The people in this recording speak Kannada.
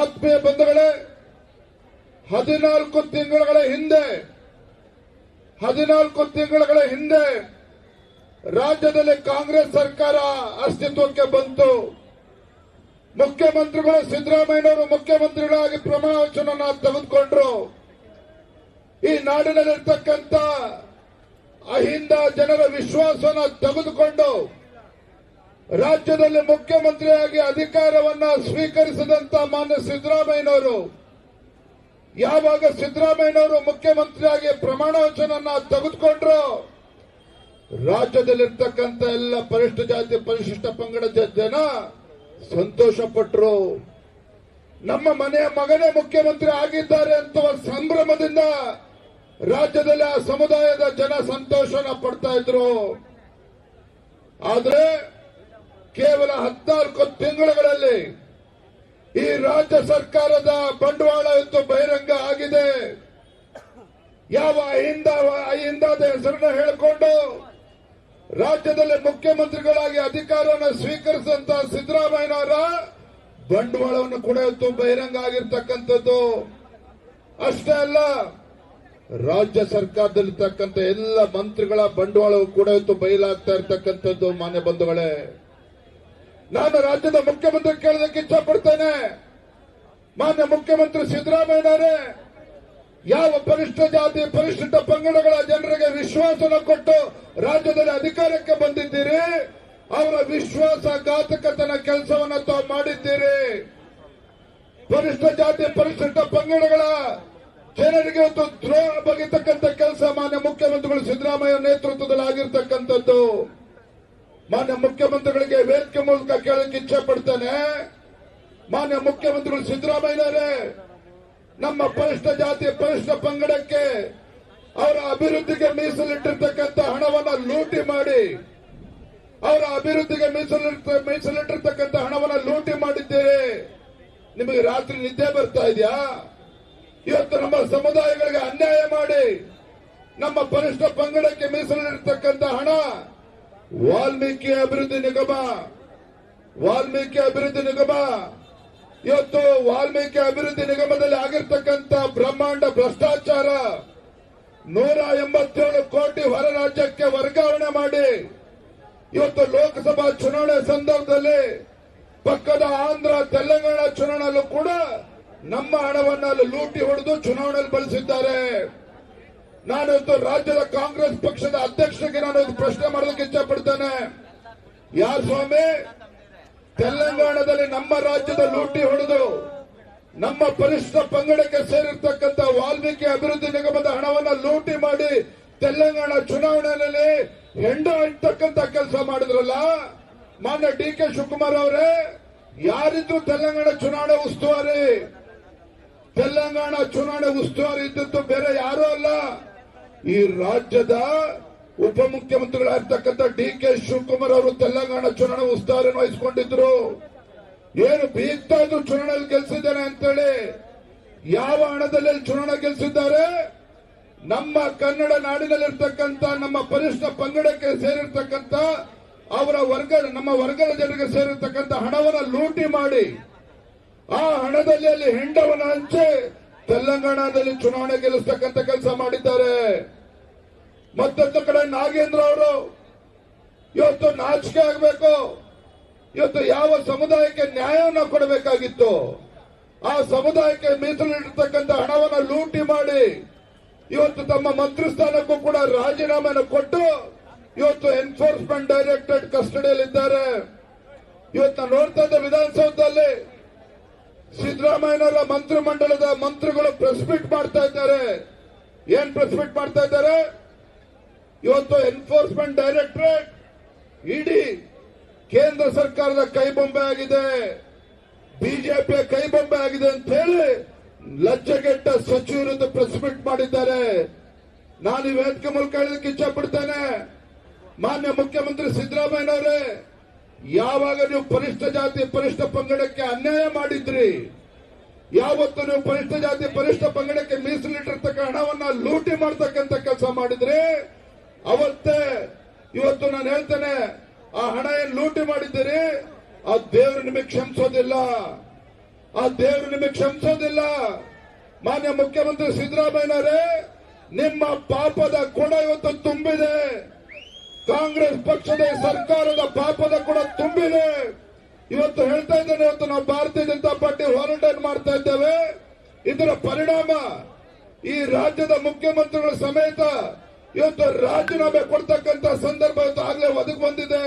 ಆತ್ಮೀಯ ಬಂಧುಗಳೇ, ಹದಿನಾಲ್ಕು ತಿಂಗಳ ಹಿಂದೆ, ಹದಿನಾಲ್ಕು ತಿಂಗಳ ಹಿಂದೆ ರಾಜ್ಯದಲ್ಲಿ ಕಾಂಗ್ರೆಸ್ ಸರ್ಕಾರ ಅಸ್ತಿತ್ವಕ್ಕೆ ಬಂತು. ಮುಖ್ಯಮಂತ್ರಿಗಳು ಸಿದ್ದರಾಮಯ್ಯನವರು ಮುಖ್ಯಮಂತ್ರಿಗಳಾಗಿ ಪ್ರಮಾಣ ವಚನ ತೆಗೆದುಕೊಂಡ್ರು. ಈ ನಾಡಿನಲ್ಲಿರ್ತಕ್ಕಂಥ ಅಹಿಂದ ಜನರ ವಿಶ್ವಾಸವನ್ನು ತೆಗೆದುಕೊಂಡು ರಾಜ್ಯದಲ್ಲಿ ಮುಖ್ಯಮಂತ್ರಿಯಾಗಿ ಅಧಿಕಾರವನ್ನ ಸ್ವೀಕರಿಸಿದಂತ ಮಾನ್ಯ ಸಿದ್ದರಾಮಯ್ಯನವರು, ಯಾವಾಗ ಸಿದ್ದರಾಮಯ್ಯನವರು ಮುಖ್ಯಮಂತ್ರಿಯಾಗಿ ಪ್ರಮಾಣ ವಚನ ತೆಗೆದುಕೊಂಡ್ರು, ರಾಜ್ಯದಲ್ಲಿರ್ತಕ್ಕಂಥ ಎಲ್ಲ ಪರಿಷ್ಠ ಜಾತಿ, ಪರಿಶಿಷ್ಟ ಪಂಗಡದ ಜನ ಸಂತೋಷ ಪಟ್ಟರು ನಮ್ಮ ಮನೆಯ ಮಗನೇ ಮುಖ್ಯಮಂತ್ರಿ ಆಗಿದ್ದಾರೆ ಅಂತ ಸಂಭ್ರಮದಿಂದ ರಾಜ್ಯದಲ್ಲಿ ಆ ಸಮುದಾಯದ ಜನ ಸಂತೋಷನ ಪಡ್ತಾ ಇದ್ರು. ಆದ್ರೆ ಕೇವಲ ಹದಿನಾಲ್ಕು ತಿಂಗಳುಗಳಲ್ಲಿ ಈ ರಾಜ್ಯ ಸರ್ಕಾರದ ಬಂಡವಾಳ ಎಂದು ಬಹಿರಂಗ ಆಗಿದೆ. ಯಾವ ಅಹಿಂದ ಅಹಿಂದದ ಹೆಸರನ್ನ ಹೇಳಿಕೊಂಡು ರಾಜ್ಯದಲ್ಲಿ ಮುಖ್ಯಮಂತ್ರಿಗಳಾಗಿ ಅಧಿಕಾರವನ್ನು ಸ್ವೀಕರಿಸಿದಂತ ಸಿದ್ದರಾಮಯ್ಯನವರ ಬಂಡವಾಳವನ್ನು ಕೂಡ ಇವತ್ತು ಬಹಿರಂಗ ಆಗಿರ್ತಕ್ಕಂಥದ್ದು. ಅಷ್ಟೇ ಅಲ್ಲ, ರಾಜ್ಯ ಸರ್ಕಾರದಲ್ಲಿರ್ತಕ್ಕಂಥ ಎಲ್ಲ ಮಂತ್ರಿಗಳ ಬಂಡವಾಳವು ಕೂಡ ಇವತ್ತು ಬಯಲಾಗ್ತಾ ಇರ್ತಕ್ಕಂಥದ್ದು ಮಾನ್ಯ ಬಂಧುಗಳೇ. ನಾನು ರಾಜ್ಯದ ಮುಖ್ಯಮಂತ್ರಿ ಕೇಳೋದಕ್ಕೆ ಇಚ್ಛಪಡ್ತೇನೆ ಮಾನ್ಯ ಮುಖ್ಯಮಂತ್ರಿ ಸಿದ್ದರಾಮಯ್ಯನವರೇ, ಯಾವ ಪರಿಷ್ಠ ಜಾತಿ ಪರಿಶಿಷ್ಟ ಪಂಗಡಗಳ ಜನರಿಗೆ ವಿಶ್ವಾಸನ ಕೊಟ್ಟು ರಾಜ್ಯದಲ್ಲಿ ಅಧಿಕಾರಕ್ಕೆ ಬಂದಿದ್ದೀರಿ, ಅವರ ವಿಶ್ವಾಸ ಘಾತಕತನ ಕೆಲಸವನ್ನು ತಾವು ಮಾಡಿದ್ದೀರಿ. ಪರಿಷ್ಠ ಜಾತಿ ಪರಿಶಿಷ್ಟ ಪಂಗಡಗಳ ಜನರಿಗೆ ಒಂದು ದ್ರೋಹ ಬಗೆತಕ್ಕಂಥ ಕೆಲಸ ಮಾನ್ಯ ಮುಖ್ಯಮಂತ್ರಿಗಳು ಸಿದ್ದರಾಮಯ್ಯ ನೇತೃತ್ವದಲ್ಲಿ ಆಗಿರ್ತಕ್ಕಂಥದ್ದು ಮಾನ್ಯ ಮುಖ್ಯಮಂತ್ರಿಗಳಿಗೆ ವೇದಿಕೆ ಮೂಲಕ ಕೇಳಕ್ಕೆ ಇಚ್ಛೆ ಪಡ್ತೇನೆ ಮಾನ್ಯ ಮುಖ್ಯಮಂತ್ರಿಗಳು ಸಿದ್ದರಾಮಯ್ಯನವರೇ, ನಮ್ಮ ಪರಿಷ್ಠ ಜಾತಿ ಪರಿಷ್ಠ ಪಂಗಡಕ್ಕೆ ಅವರ ಅಭಿವೃದ್ಧಿಗೆ ಮೀಸಲಿಟ್ಟಿರ್ತಕ್ಕಂಥ ಹಣವನ್ನು ಲೂಟಿ ಮಾಡಿ, ಅವರ ಅಭಿವೃದ್ಧಿಗೆ ಮೀಸಲಿಟ್ಟ, ಮೀಸಲಿಟ್ಟಿರ್ತಕ್ಕಂಥ ಹಣವನ್ನು ಲೂಟಿ ಮಾಡಿದ್ದೇವೆ ನಿಮಗೆ ರಾತ್ರಿ ನಿದ್ದೆ ಬರ್ತಾ ಇದೆಯಾ? ಇವತ್ತು ನಮ್ಮ ಸಮುದಾಯಗಳಿಗೆ ಅನ್ಯಾಯ ಮಾಡಿ, ನಮ್ಮ ಪರಿಷ್ಠ ಪಂಗಡಕ್ಕೆ ಮೀಸಲಿರ್ತಕ್ಕಂಥ ಹಣ ವಾಲ್ಮೀಕಿ ಅಭಿವೃದ್ಧಿ ನಿಗಮ, ವಾಲ್ಮೀಕಿ ಅಭಿವೃದ್ಧಿ ನಿಗಮ. ಇವತ್ತು ವಾಲ್ಮೀಕಿ ಅಭಿವೃದ್ಧಿ ನಿಗಮದಲ್ಲಿ ಆಗಿರ್ತಕ್ಕಂಥ ಬ್ರಹ್ಮಾಂಡ ಭ್ರಷ್ಟಾಚಾರ ನೂರ ಎಂಬತ್ತೇಳು ಕೋಟಿ ಹೊರ ರಾಜ್ಯಕ್ಕೆ ವರ್ಗಾವಣೆ ಮಾಡಿ ಇವತ್ತು ಲೋಕಸಭಾ ಚುನಾವಣೆ ಸಂದರ್ಭದಲ್ಲಿ ಪಕ್ಕದ ಆಂಧ್ರ, ತೆಲಂಗಾಣ ಚುನಾವಣೆಯಲ್ಲೂ ಕೂಡ ನಮ್ಮ ಹಣವನ್ನು ಅಲ್ಲಿ ಲೂಟಿ ಹೊಡೆದು ಚುನಾವಣೆಯಲ್ಲಿ ಬಳಸಿದ್ದಾರೆ. ನಾನು ರಾಜ್ಯದ ಕಾಂಗ್ರೆಸ್ ಪಕ್ಷದ ಅಧ್ಯಕ್ಷರಿಗೆ ನಾನು ಪ್ರಶ್ನೆ ಯಾರು ಸ್ವಾಮಿ? ತೆಲಂಗಾಣದಲ್ಲಿ ನಮ್ಮ ರಾಜ್ಯದ ಲೂಟಿ ಹೊಡೆದು ನಮ್ಮ ಪರಿಶಿಷ್ಟ ಪಂಗಡಕ್ಕೆ ಸೇರಿರ್ತಕ್ಕಂಥ ವಾಲ್ಮೀಕಿ ಅಭಿವೃದ್ಧಿ ನಿಗಮದ ಹಣವನ್ನ ಲೂಟಿ ಮಾಡಿ ತೆಲಂಗಾಣ ಚುನಾವಣೆಯಲ್ಲಿ ಹೆಂಡ ಇರ್ತಕ್ಕಂಥ ಕೆಲಸ ಮಾಡಿದ್ರಲ್ಲ? ಮಾನ್ಯ ಡಿ ಕೆ ಶಿವಕುಮಾರ್ ಅವರೇ, ಯಾರಿದ್ರು ತೆಲಂಗಾಣ ಚುನಾವಣೆ ಉಸ್ತುವಾರಿ? ತೆಲಂಗಾಣ ಚುನಾವಣೆ ಉಸ್ತುವಾರಿ ಇದ್ದದ್ದು ಬೇರೆ ಯಾರೂ ಅಲ್ಲ. ಈ ರಾಜ್ಯದ ಉಪಮುಖ್ಯಮಂತ್ರಿಗಳಾಗಿರ್ತಕ್ಕಂಥ ಡಿ ಕೆ ಶಿವಕುಮಾರ್ ಅವರು ತೆಲಂಗಾಣ ಚುನಾವಣೆ ಉಸ್ತುವಾರಿಯನ್ನು ವಹಿಸಿಕೊಂಡಿದ್ರು. ಏನು ಬೀಗ್ತಾ ಇದ್ರು ಚುನಾವಣೆಯಲ್ಲಿ ಗೆಲ್ಸಿದ್ದೇನೆ ಅಂತೇಳಿ ಯಾವ ಹಣದಲ್ಲಿ ಚುನಾವಣೆ ಗೆಲ್ಸಿದ್ದಾರೆ? ನಮ್ಮ ಕನ್ನಡ ನಾಡಿನಲ್ಲಿರ್ತಕ್ಕಂಥ, ನಮ್ಮ ಪರಿಷ್ಠ ಪಂಗಡಕ್ಕೆ ಸೇರಿರ್ತಕ್ಕಂಥ, ಅವರ ವರ್ಗ ನಮ್ಮ ವರ್ಗದ ಜನರಿಗೆ ಸೇರಿರ್ತಕ್ಕಂಥ ಹಣವನ್ನು ಲೂಟಿ ಮಾಡಿ ಆ ಹಣದಲ್ಲಿ ಅಲ್ಲಿ ಹೆಂಡವನ್ನು ಹಂಚಿ ತೆಲಂಗಾಣದಲ್ಲಿ ಚುನಾವಣೆ ಗೆಲ್ಲಿಸ್ತಕ್ಕಂಥ ಕೆಲಸ ಮಾಡಿದ್ದಾರೆ. ಮತ್ತೊಂದು ಕಡೆ ನಾಗೇಂದ್ರ ಅವರು ಇವತ್ತು ನಾಚಿಕೆ ಆಗಬೇಕು. ಇವತ್ತು ಯಾವ ಸಮುದಾಯಕ್ಕೆ ನ್ಯಾಯವನ್ನು ಕೊಡಬೇಕಾಗಿತ್ತು? ಆ ಸಮುದಾಯಕ್ಕೆ ಮೀಸಲಿಟ್ಟಿರ್ತಕ್ಕಂಥ ಹಣವನ್ನು ಲೂಟಿ ಮಾಡಿ ಇವತ್ತು ತಮ್ಮ ಮಂತ್ರಿ ಸ್ಥಾನಕ್ಕೂ ಕೂಡ ರಾಜೀನಾಮೆಯನ್ನು ಕೊಟ್ಟು ಇವತ್ತು ಎನ್ಫೋರ್ಸ್ಮೆಂಟ್ ಡೈರೆಕ್ಟರೇಟ್ ಕಸ್ಟಡಿಯಲ್ಲಿದ್ದಾರೆ ಇವತ್ತು ನೋಡ್ತಾ ಇದ್ದ ವಿಧಾನಸೌಧದಲ್ಲಿ ಸಿದ್ದರಾಮಯ್ಯನವರ ಮಂತ್ರಿಮಂಡಲದ ಮಂತ್ರಿಗಳು ಪ್ರೆಸ್ ಮೀಟ್ ಮಾಡ್ತಾ ಇದ್ದಾರೆ. ಏನ್ ಪ್ರೆಸ್ ಮೀಟ್ ಮಾಡ್ತಾ ಇದ್ದಾರೆ? ಇವತ್ತು ಎನ್ಫೋರ್ಸ್ಮೆಂಟ್ ಡೈರೆಕ್ಟರೇಟ್ ಇಡಿ ಕೇಂದ್ರ ಸರ್ಕಾರದ ಕೈಬೊಂಬೆ ಆಗಿದೆ. ಬಿಜೆಪಿಯ ಕೈಬೊಂಬೆ ಆಗಿದೆ ಅಂತ ಹೇಳಿ ಲಜ್ಜೆಗೆಟ್ಟ ಸಚಿವರದ್ದು ಪ್ರೆಸ್ ಮೀಟ್ ಮಾಡಿದ್ದಾರೆ. ನಾನು ಈ ವೇದಿಕೆ ಮೂಲಕ ಹೇಳೋದಕ್ಕೆ ಇಚ್ಛೆ ಪಡ್ತೇನೆ ಮಾನ್ಯ ಮುಖ್ಯಮಂತ್ರಿ ಸಿದ್ದರಾಮಯ್ಯನವರೇ, ಯಾವಾಗ ನೀವು ಪರಿಷ್ಠ ಜಾತಿ, ಪರಿಷ್ಠ ಪಂಗಡಕ್ಕೆ ಅನ್ಯಾಯ ಮಾಡಿದ್ರಿ? ಯಾವತ್ತು ನೀವು ಪರಿಷ್ಠ ಜಾತಿ, ಪರಿಷ್ಠ ಪಂಗಡಕ್ಕೆ ಮೀಸಲಿಟ್ಟಿರ್ತಕ್ಕ ಹಣವನ್ನ ಲೂಟಿ ಮಾಡ್ತಕ್ಕಂಥ ಕೆಲಸ ಮಾಡಿದ್ರಿ? ಅವತ್ತೇ ಇವತ್ತು ನಾನು ಹೇಳ್ತೇನೆ, ಆ ಹಣ ಏನ್ ಲೂಟಿ ಮಾಡಿದ್ದೀರಿ? ಆ ದೇವರು ನಿಮಗೆ ಕ್ಷಮಿಸೋದಿಲ್ಲ. ಆ ದೇವರು ನಿಮಗೆ ಕ್ಷಮಿಸೋದಿಲ್ಲ. ಮಾನ್ಯ ಮುಖ್ಯಮಂತ್ರಿ ಸಿದ್ದರಾಮಯ್ಯನವರೇ, ನಿಮ್ಮ ಪಾಪದ ಕೂಡ ಇವತ್ತು ತುಂಬಿದೆ. ಕಾಂಗ್ರೆಸ್ ಪಕ್ಷದ ಸರ್ಕಾರದ ಪಾಪದ ಕೂಡ ತುಂಬಿದೆ. ಇವತ್ತು ಹೇಳ್ತಾ ಇದ್ದೇನೆ, ಇವತ್ತು ನಾವು ಭಾರತೀಯ ಜನತಾ ಪಾರ್ಟಿ ವಾಲಂಟಿಯರ್ ಮಾಡ್ತಾ ಇದ್ದೇವೆ? ಇದರ ಪರಿಣಾಮ ಈ ರಾಜ್ಯದ ಮುಖ್ಯಮಂತ್ರಿಗಳ ಸಮೇತ ಇವತ್ತು ರಾಜೀನಾಮೆ ಕೊಡ್ತಕ್ಕಂತ ಸಂದರ್ಭ ಇವತ್ತು ಆಗ್ಲೇ ಒದಗಿ ಬಂದಿದೆ.